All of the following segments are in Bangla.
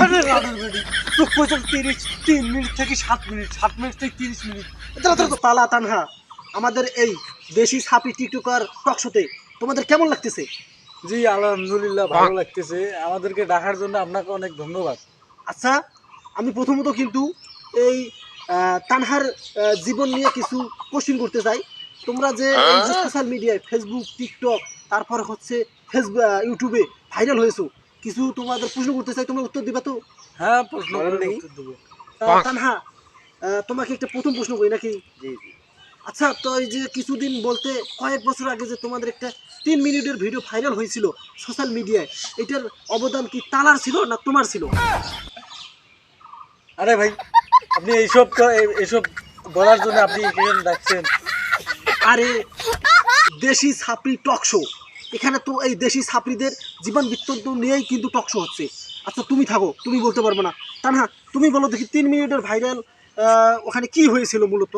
আরে লাডুর বেডি। তো কইছো তিরিশ তিন মিনিট থেকে সাত মিনিট সাত মিনিট থেকে তিরিশ মিনিট। দাঁড়া, দাঁড়া, দাঁড়া। তালা তানহা। আমাদের এই দেশি সাপি টিকটকার টক শোতে তোমাদের কেমন লাগতেছে? জি আলহামদুলিল্লাহ ভালো লাগতেছে। আমাদেরকে ডাকার জন্য আপনাকে অনেক ধন্যবাদ। আচ্ছা আমি প্রথমত কিন্তু এই তানহার জীবন নিয়ে কিছু কোশ্চিন করতে চাই। তোমরা যে সোশ্যাল মিডিয়ায় ফেসবুক টিকটক তারপর হচ্ছে ফেসবুক ইউটিউবে ভাইরাল হয়েছো কিছু তোমাদের প্রশ্ন করতে চাই তোমরা উত্তর দিবা তো? হ্যাঁ প্রশ্ন তানহা তোমাকে একটা প্রথম প্রশ্ন করি নাকি? আচ্ছা তো এই যে কিছুদিন বলতে কয়েক বছর আগে যে তোমাদের একটা তিন মিনিটের ভিডিও ভাইরাল হয়েছিল সোশ্যাল মিডিয়ায় এটার অবদান কি তালার ছিল না তোমার ছিল? আরে ভাই আপনি এইসব এইসব বলার জন্য আপনি এখানে ডাকছেন? আরে দেশি ছাপড়ি টক শো। এখানে তো এই দেশি ছাপড়িদের জীবন বৃত্তান্ত নিয়েই কিন্তু টক শো হচ্ছে। আচ্ছা তুমি থাকো তুমি বলতে পারবে না। তা না তুমি বলো দেখি তিন মিনিটের ভাইরাল ওখানে কি হয়েছিল মূলত?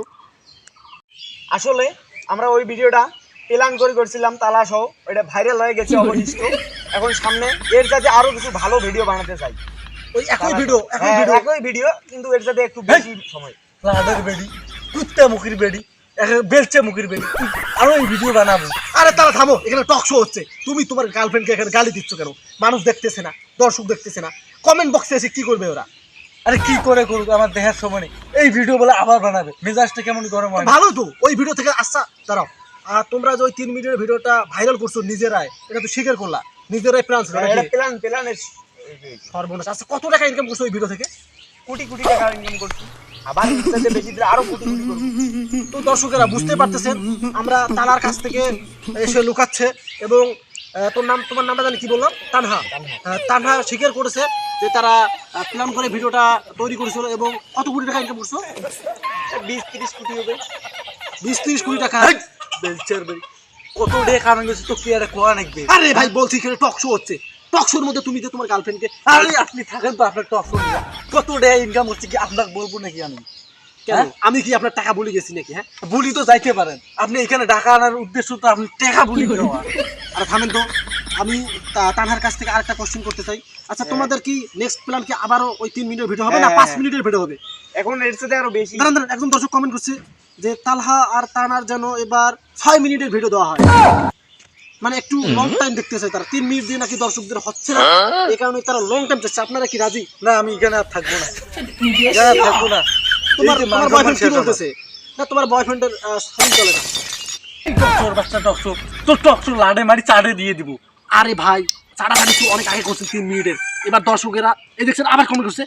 আসলে আমরা ওই ভিডিওটা প্ল্যান করে করছিলাম তালা সহ ওইটা ভাইরাল হয়ে গেছে অবশিষ্ট। এখন সামনে এর সাথে আরও কিছু ভালো ভিডিও বানাতে চাই। ওই একই ভিডিও একই হ্যাঁ, ভিডিও একই ভিডিও কিন্তু এর সাথে একটু বেশি সময়। লাডের বেডি কুত্তা মুখির বেডি। বেলচে মুখির আরও এই ভিডিও বানাবো। আরে তারা থামো এখানে টক শো হচ্ছে। তুমি তোমার গার্লফ্রেন্ডকে এখানে গালি দিচ্ছ কেন? মানুষ দেখতেছে না দর্শক দেখতেছে না। কমেন্ট বক্সে এসে কি করবে ওরা? আরে কি করে করুক আমার দেখার সময় নেই। এই ভিডিও বলে আবার বানাবে। মেজাজটা কেমন গরম হয়? ভালো তো ওই ভিডিও থেকে আচ্ছা দাঁড়াও। আর তোমরা যে ওই তিন মিনিটের ভিডিওটা ভাইরাল করছ নিজেরাই এটা তো স্বীকার করলা। নিজেরাই ছিল হ্যাঁ, প্ল্যান সর্বনাশ। আচ্ছা কত টাকা ইনকাম করছ ওই ভিডিও থেকে? কোটি কোটি টাকা ইনকাম করছি। আবার এর বেশি দিলে আরও কোটি কোটি করব। তো দর্শকেরা বুঝতে পারতেছেন আমরা তালার কাছ থেকে এসে লুকাচ্ছে এবং তোর নাম তোমার নামটা জানি কি বললাম তানহা। আহ, তানহা স্বীকার করেছে যে তারা প্ল্যান করে ভিডিওটা তৈরি করেছিল এবং কত কোটি টাকা ইনকাম করছ বিশ তিরিশ কোটি হবে। বিশ তিরিশ কোটি টাকা। কত ডে কারণ গেছে তো কি একটা কোয়া নাকবে আরে ভাই বলছি এখানে টক শো হচ্ছে। টক শোর মধ্যে তুমি যে তোমার গার্লফ্রেন্ডকে আরে আপনি থাকেন তো আপনার টপ কত ডে ইনকাম হচ্ছে কি আপনাকে বলব নাকি আমি? কেন? হ্যাঁ? আমি কি আপনার টাকা বলে গেছি নাকি হ্যাঁ? বলি তো যাইতে পারেন। আপনি এখানে টাকা আনার উদ্দেশ্য তো আপনি টাকা বলি আরে থামেন তো আমি তানহার কাছ থেকে আরেকটা কোশ্চেন করতে চাই। আচ্ছা তোমাদের কি নেক্সট প্ল্যান কি আবারও ওই তিন মিনিটের ভিডিও হবে না হ্যাঁ, পাঁচ হ্যাঁ। মিনিটের ভিডিও হবে? এখন এর সাথে আরও বেশি। দাঁড়ান দাঁড়ান একজন দর্শক কমেন্ট করছে যে তালহা আর তানার যেন এবার ছয় মিনিটের ভিডিও দেওয়া হয়। মানে একটু লং টাইম দেখতে চাই তারা। তিন মিনিট দিয়ে নাকি দর্শকদের হচ্ছে না। এই কারণে তারা লং টাইম চাচ্ছে। আপনারা কি রাজি? না আমি এখানে আর থাকব না। থাকব না। তোমার তোমার বয়ফ্রেন্ড কি বলতেছে? না তোমার বয়ফ্রেন্ডের সাইন চলে না। টকশোর বাচ্চা টকশো তো টকশো লাডে মারি চাড়ে দিয়ে দিব। আরে ভাই চাড়াচাড়ি তো অনেক আগে করছেন তিন মিনিটের এবার দর্শকেরা এই দেখছেন আবার কমেন্ট করছে।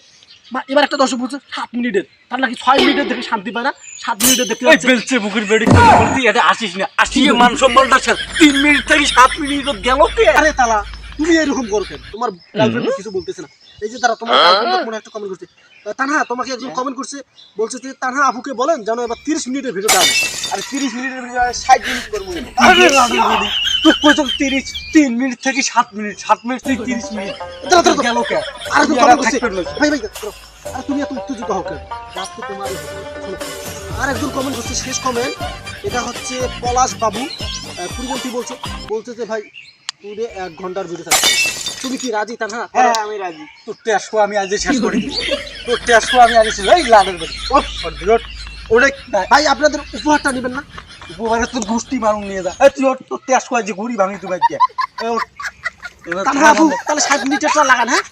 এবার একটা দর্শক বলছে সাত মিনিটের। তার নাকি ছয় মিনিটের দেখে শান্তি পায় না। সাত মিনিটের দেখতে বেলচে মুখের বেডি করে এটা আসিস না। আসিয়ে মান সম্মানটা। তিন মিনিট থেকে সাত মিনিট গেল কে? আরে তালা তুমি এরকম করো কেন? তোমার গার্লফ্রেন্ড কিছু বলতেছে না। এই যে তারা তোমার গার্লফ্রেন্ড মনে একটা কমেন্ট করছে। তানহা তোমাকে একজন কমেন্ট করছে বলছে যে তানহা আপুকে বলেন যেন এবার তিরিশ মিনিটের ভিডিওটা আর তিরিশ মিনিটের ভিডিও ষাট মিনিট করব। তুই কইছো তিরিশ তিন মিনিট থেকে সাত মিনিট সাত মিনিট থেকে তিরিশ মিনিট। গেল কে? আর করছে ভাই ভাই। তুমি এত উত্তেজিত হও কেন? তোমার আর একজন কমেন্ট করছে শেষ কমেন্ট এটা হচ্ছে পলাশ বাবু। পূর্বল কি বলছো? বলছে যে ভাই পুরে এক ঘণ্টার ভিডিও থাকবে। তুমি কি রাজি তানহা? হ্যাঁ আমি রাজি। তোর টেস্ট আমি আজ শেষ করে তোর টেস্ট আমি আজ শেষ এই লাডের বেডি। ও ওরে ভাই। আপনাদের উপহারটা নেবেন না? উপহারে তোর গোষ্ঠী মারুন নিয়ে যা। তুই ওর তোর তেস করে যে ঘুরি ভাঙি তুই তানহা তাহলে সাত মিনিটেরটা লাগান হ্যাঁ?